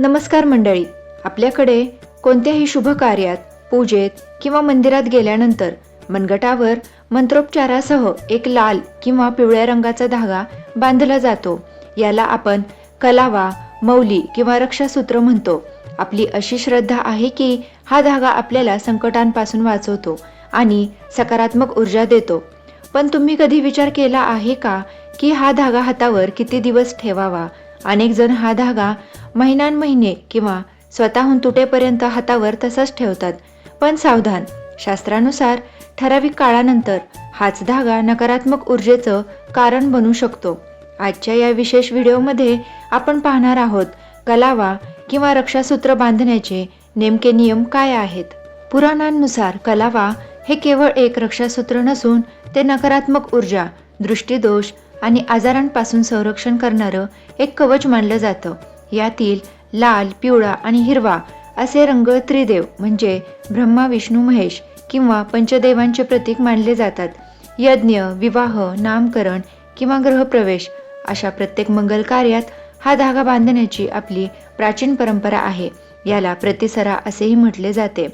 नमस्कार मंडळी. आपल्याकडे कोणत्याही शुभ कार्यात पूजेत किंवा मंदिरात गेल्यानंतर मनगटावर मंत्रोपचारासह एक लाल किंवा पिवळ्या रंगाचा धागा बांधला जातो. याला आपण कलावा मौली किंवा रक्षासूत्र म्हणतो. आपली अशी श्रद्धा आहे की हा धागा आपल्याला संकटांपासून वाचवतो आणि सकारात्मक ऊर्जा देतो. पण तुम्ही कधी विचार केला आहे का की हा धागा हातावर किती दिवस ठेवावा? अनेक जण हा धागा महिन्यान महिने किंवा स्वतःहून तुटेपर्यंत हातावर तसाच ठेवतात. पण सावधान. शास्त्रानुसार ठराविक काळानंतर हाच धागा नकारात्मक ऊर्जेचं कारण बनू शकतो. आजच्या या विशेष व्हिडिओमध्ये आपण पाहणार आहोत कलावा किंवा रक्षासूत्र बांधण्याचे नेमके नियम काय आहेत? पुराणांनुसार कलावा हे केवळ एक रक्षासूत्र नसून ते नकारात्मक ऊर्जा दृष्टीदोष आणि आजारांपासून संरक्षण करणारं एक कवच मानलं जातं. यातील लाल पिवळा आणि हिरवा असे रंग त्रिदेव म्हणजे ब्रह्मा विष्णू महेश किंवा पंचदेवांचे प्रतीक मानले जातात. यज्ञ विवाह नामकरण किंवा ग्रहप्रवेश अशा प्रत्येक मंगल कार्यात हा धागा बांधण्याची आपली प्राचीन परंपरा आहे. याला प्रतिसरा असेही म्हटले जाते.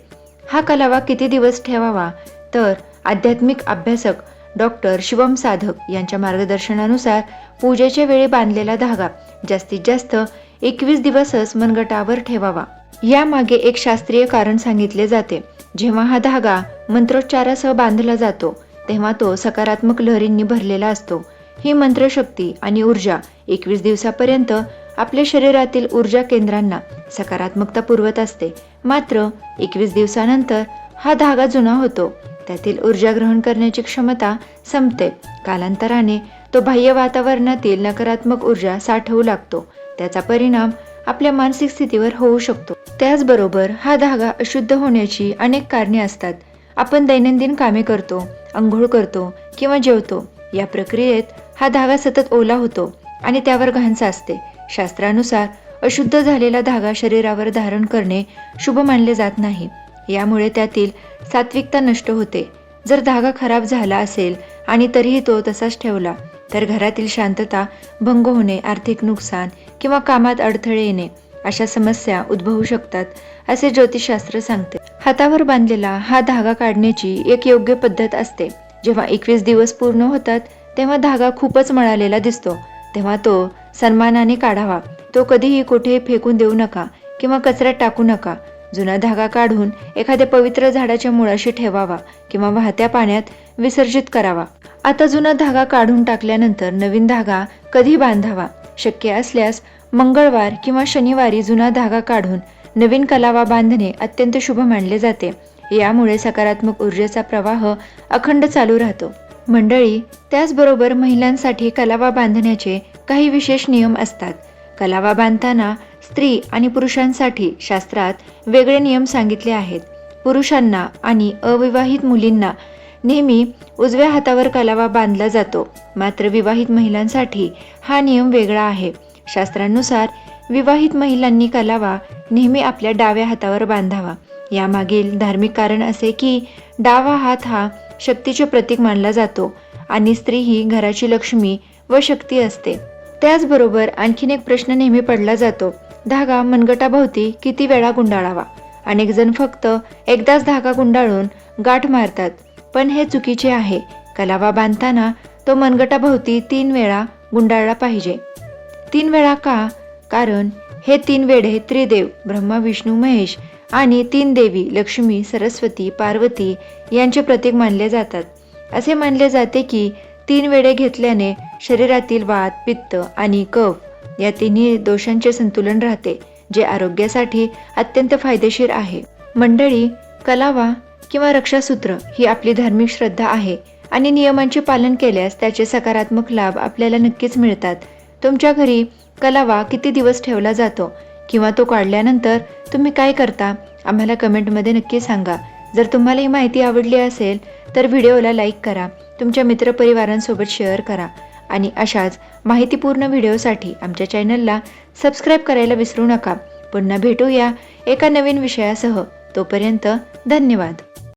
हा कलावा किती दिवस ठेवावा? तर आध्यात्मिक अभ्यासक डॉक्टर शिवम साधक यांच्या मार्गदर्शनानुसार पूजेच्या वेळी बांधलेला धागा जास्तीत जास्त एकवीस दिवसच मनगटावर ठेवावा. यामागे एक शास्त्रीय कारण सांगितले जाते. जेव्हा हा धागा मंत्रोच्चारासह बांधला जातो तेव्हा तो सकारात्मक लहरींनी भरलेला असतो. ही मंत्रशक्ती आणि ऊर्जा एकवीस दिवसापर्यंत आपल्या शरीरातील ऊर्जा केंद्रांना सकारात्मकता पुरवत असते. मात्र एकवीस दिवसानंतर हा धागा जुना होतो. त्यातील ऊर्जा ग्रहण करण्याची क्षमता संपते. कालांतराने तो बाह्य वातावरणातील नकारात्मक ऊर्जा साठवू लागतो. त्याचा परिणाम आपल्या मानसिक स्थितीवर होऊ शकतो. त्याचबरोबर हा धागा अशुद्ध होण्याची अनेक कारणे असतात. आपण दैनंदिन कामे करतो अंघोळ करतो किंवा जेवतो. या प्रक्रियेत हा धागा सतत ओला होतो आणि त्यावर घाण साचते शास्त्रानुसार अशुद्ध झालेला धागा शरीरावर धारण करणे शुभ मानले जात नाही. यामुळे त्यातील सात्विकता नष्ट होते. जर धागा खराब झाला असेल आणि तरीही तो तसाच ठेवला तर घरातील शांतता भंग होणे आर्थिक नुकसान किंवा कामात अडथळे येणे अशा समस्या उद्भवू शकतात असे ज्योतिषशास्त्र सांगते. हातावर बांधलेला हा धागा काढण्याची एक योग्य पद्धत असते. जेव्हा एकवीस दिवस पूर्ण होतात तेव्हा धागा खूपच मळालेला दिसतो. तेव्हा तो सन्मानाने काढावा. तो कधीही कुठेही फेकून देऊ नका किंवा कचऱ्यात टाकू नका. जुना धागा काढून एखाद्या पवित्र झाडाच्या मुळाशी ठेवावा किंवा वाहत्या पाण्यात विसर्जित करावा. आता जुना धागा काढून टाकल्यानंतर नवीन धागा कधी बांधावा? शक्य असल्यास मंगळवार किंवा शनिवारी जुना धागा काढून नवीन कलावा बांधणे अत्यंत शुभ मानले जाते. यामुळे सकारात्मक ऊर्जेचा प्रवाह अखंड चालू राहतो. मंडळी त्याचबरोबर महिलांसाठी कलावा बांधण्याचे काही विशेष नियम असतात. कलावा बांधताना स्त्री आणि पुरुषांसाठी शास्त्रात वेगळे नियम सांगितले आहेत. पुरुषांना आणि अविवाहित मुलींना नेहमी उजव्या हातावर कलावा बांधला जातो. मात्र विवाहित महिलांसाठी हा नियम वेगळा आहे. शास्त्रानुसार विवाहित महिलांनी कलावा नेहमी आपल्या डाव्या हातावर बांधावा. यामागील धार्मिक कारण असे की डावा हात हा शक्तीचे प्रतीक मानला जातो आणि स्त्री ही घराची लक्ष्मी व शक्ती असते. त्याचबरोबर आणखीन एक प्रश्न नेहमी पडला जातो. धागा मनगटाभोवती किती वेळा गुंडाळावा? अनेक जण फक्त एकदाच धागा गुंडाळून गाठ मारतात. पण हे चुकीचे आहे. कलावा बांधताना तो मनगटाभोवती तीन वेळा गुंडाळला पाहिजे. तीन वेळा का? कारण हे तीन वेढे त्रिदेव ब्रह्मा विष्णू महेश आणि तीन देवी लक्ष्मी सरस्वती पार्वती यांचे प्रतीक मानले जातात. असे मानले जाते की तीन वेळे घेतल्याने शरीरातील वात पित्त आणि कफ या तिन्ही दोषांचे संतुलन राहते जे आरोग्यासाठी अत्यंत फायदेशीर आहे. मंडळी कलावा किंवा रक्षासूत्र ही आपली धार्मिक श्रद्धा आहे आणि नियमांचे पालन केल्यास त्याचे सकारात्मक लाभ आपल्याला नक्कीच मिळतात. तुमच्या घरी कलावा किती दिवस ठेवला जातो किंवा तो काढल्यानंतर तुम्ही काय करता? आम्हाला कमेंटमध्ये नक्की सांगा. जर तुम्हाला ही माहिती आवडली असेल तर व्हिडिओला लाईक करा तुमच्या मित्रपरिवारांसोबत शेअर करा आणि अशाच माहितीपूर्ण व्हिडिओसाठी आमच्या चॅनलला सबस्क्राईब करायला विसरू नका. पुन्हा भेटूया एका नवीन विषयासह. तोपर्यंत धन्यवाद.